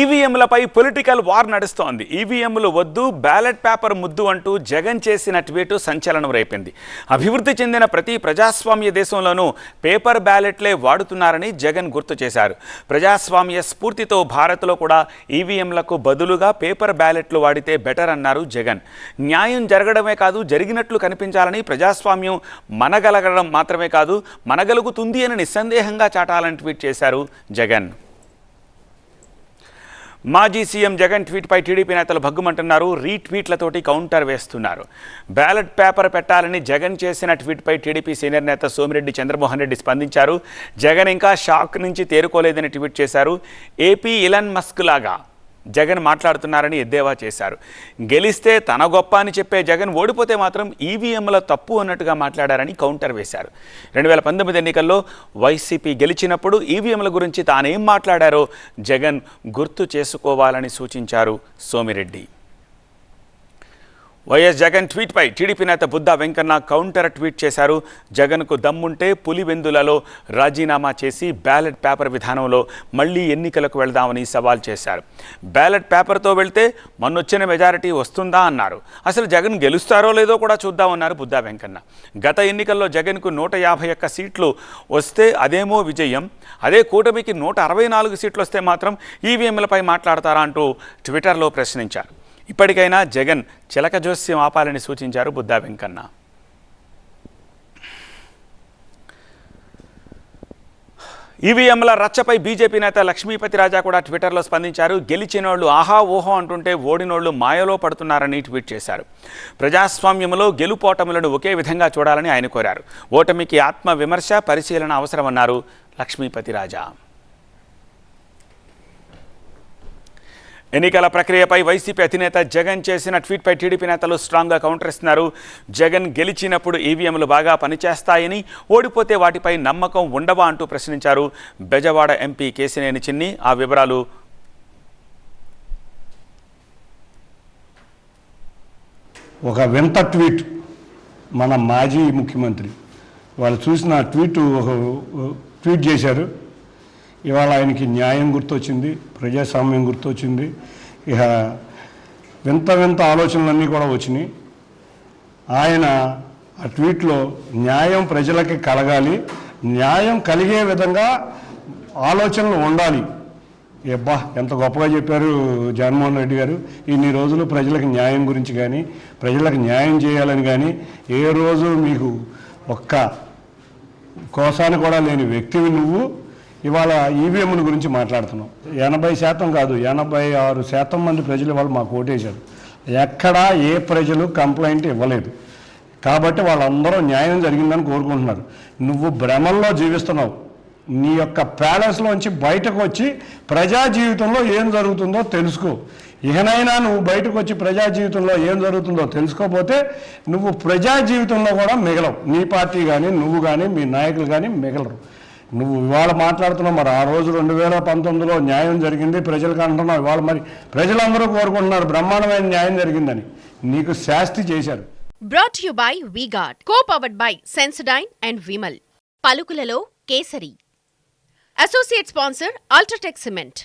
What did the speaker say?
ఈవీఎంలపై political war నడుస్తోంది. ఈవీఎంలు వద్దు బ్యాలెట్ పేపర్ ముద్దు అంటూ జగన్ చేసిన ట్వీటు సంచలనం రేపింది. అభివృద్ధి చెందిన ప్రతి ప్రజాస్వామ్య దేశంలోనూ పేపర్ బ్యాలెట్లే వాడుతున్నారని జగన్ గుర్తు చేశారు. ప్రజాస్వామ్య స్ఫూర్తితో భారత్లో కూడా ఈవీఎంలకు బదులుగా పేపర్ బ్యాలెట్లు వాడితే బెటర్ అన్నారు జగన్. న్యాయం జరగడమే కాదు జరిగినట్లు కనిపించాలని ప్రజాస్వామ్యం మనగలగడం మాత్రమే కాదు మనగలుగుతుంది అని నిస్సందేహంగా చాటాలని ట్వీట్ చేశారు జగన్. మాజీ సీఎం జగన్ ట్వీట్పై టీడీపీ నేతలు భగ్గుమంటున్నారు. రీట్వీట్లతోటి కౌంటర్ వేస్తున్నారు. బ్యాలెట్ పేపర్ పెట్టాలని జగన్ చేసిన ట్వీట్పై టీడీపీ సీనియర్ నేత సోమిరెడ్డి చంద్రమోహన్ రెడ్డి స్పందించారు. జగన్ ఇంకా షాక్ నుంచి తేరుకోలేదని ట్వీట్ చేశారు. ఏపీ ఇలన్ మస్క్ లాగా జగన్ మాట్లాడుతున్నారని ఎద్దేవా చేశారు. గెలిస్తే తన గొప్ప అని చెప్పే జగన్ ఓడిపోతే మాత్రం ఈవీఎంల తప్పు అన్నట్టుగా మాట్లాడారని కౌంటర్ వేశారు. రెండు వేల పంతొమ్మిది ఎన్నికల్లో వైసీపీ గెలిచినప్పుడు ఈవీఎంల గురించి తానేం మాట్లాడారో జగన్ గుర్తు చేసుకోవాలని సూచించారు సోమిరెడ్డి. వైఎస్ జగన్ ట్వీట్పై టీడీపీ నేత బుద్ధా వెంకన్న కౌంటర్ ట్వీట్ చేశారు. జగన్కు దమ్ముంటే పులివెందులలో రాజీనామా చేసి బ్యాలెట్ పేపర్ విధానంలో మళ్ళీ ఎన్నికలకు వెళదామని సవాల్ చేశారు. బ్యాలెట్ పేపర్తో వెళ్తే మొన్నొచ్చిన మెజారిటీ వస్తుందా అన్నారు. అసలు జగన్ గెలుస్తారో లేదో కూడా చూద్దామన్నారు బుద్ధా వెంకన్న. గత ఎన్నికల్లో జగన్కు నూట యాభై ఒక్క సీట్లు వస్తే అదేమో విజయం. అదే కూటమికి నూట అరవై నాలుగు సీట్లు వస్తే మాత్రం ఈవీఎంలపై మాట్లాడతారా అంటూ ట్విట్టర్లో ప్రశ్నించారు. ఇప్పటికైనా జగన్ చిలక జోస్యం ఆపాలని సూచించారు బుద్ధా వెంకన్న. ఈవీఎంల రచ్చపై బీజేపీ నేత లక్ష్మీపతి రాజా కూడా ట్విట్టర్లో స్పందించారు. గెలిచినోళ్ళు ఆహా ఓహో అంటుంటే ఓడినోళ్ళు మాయలో పడుతున్నారని ట్వీట్ చేశారు. ప్రజాస్వామ్యంలో గెలుపోటములను ఒకే విధంగా చూడాలని ఆయన కోరారు. ఓటమికి ఆత్మ విమర్శ పరిశీలన అవసరమన్నారు లక్ష్మీపతి రాజా. ఎన్నికల ప్రక్రియపై వైసీపీ అధినేత జగన్ చేసిన ట్వీట్పై టీడీపీ నేతలు స్ట్రాంగ్గా కౌంటర్ ఇస్తున్నారు. జగన్ గెలిచినప్పుడు ఈవీఎంలు బాగా పనిచేస్తాయని ఓడిపోతే వాటిపై నమ్మకం ఉండవా అంటూ ప్రశ్నించారు. బెజవాడ ఎంపీ కేసినేని చిన్ని ఆ వివరాలు ఒక వింత ట్వీట్ మన మాజీ ముఖ్యమంత్రి. వాళ్ళు చూసిన ట్వీట్ ఒక ట్వీట్ చేశారు. ఇవాళ ఆయనకి న్యాయం గుర్తొచ్చింది ప్రజాస్వామ్యం గుర్తొచ్చింది. ఇక వింత వింత ఆలోచనలన్నీ కూడా వచ్చినాయి. ఆయన ఆ ట్వీట్లో న్యాయం ప్రజలకి కలగాలి న్యాయం కలిగే విధంగా ఆలోచనలు ఉండాలి. ఎబ్బా ఎంత గొప్పగా చెప్పారు జగన్మోహన్ రెడ్డి గారు. ఇన్ని రోజులు ప్రజలకు న్యాయం గురించి కానీ ప్రజలకు న్యాయం చేయాలని కానీ ఏ రోజు మీకు ఒక్క కోసాన్ని కూడా లేని వ్యక్తివి నువ్వు. ఇవాళ ఈవీఎంల గురించి మాట్లాడుతున్నాం. ఎనభై శాతం కాదు ఎనభై ఆరు శాతం మంది ప్రజలు ఇవాళ మాకు ఓటేశారు. ఎక్కడా ఏ ప్రజలు కంప్లైంట్ ఇవ్వలేదు. కాబట్టి వాళ్ళందరూ న్యాయం జరిగిందని కోరుకుంటున్నారు. నువ్వు భ్రమల్లో జీవిస్తున్నావు. నీ యొక్క ప్యాలెస్లోంచి బయటకు వచ్చి ప్రజా జీవితంలో ఏం జరుగుతుందో తెలుసుకో. ఇహనైనా నువ్వు బయటకు వచ్చి ప్రజా జీవితంలో ఏం జరుగుతుందో తెలుసుకోపోతే నువ్వు ప్రజా జీవితంలో కూడా మిగలవు. నీ పార్టీ కానీ నువ్వు కానీ మీ నాయకులు కానీ మిగలరు. నువ్వు ఇవాళ మాట్లాడుతున్నావు మరి. ఆ రోజు రెండు వేల పంతొమ్మిదిలో న్యాయం జరిగింది. ప్రజలకు అంటున్నావు ఇవాళ మరి. ప్రజలందరూ కోరుకుంటున్నారు బ్రహ్మాండమైన న్యాయం జరిగిందని. నీకు శాస్తి చేశారు. Brought you by VGuard co powered by Sensodyne and Vimal పలుకులలో Kesari. Associate sponsor UltraTech cement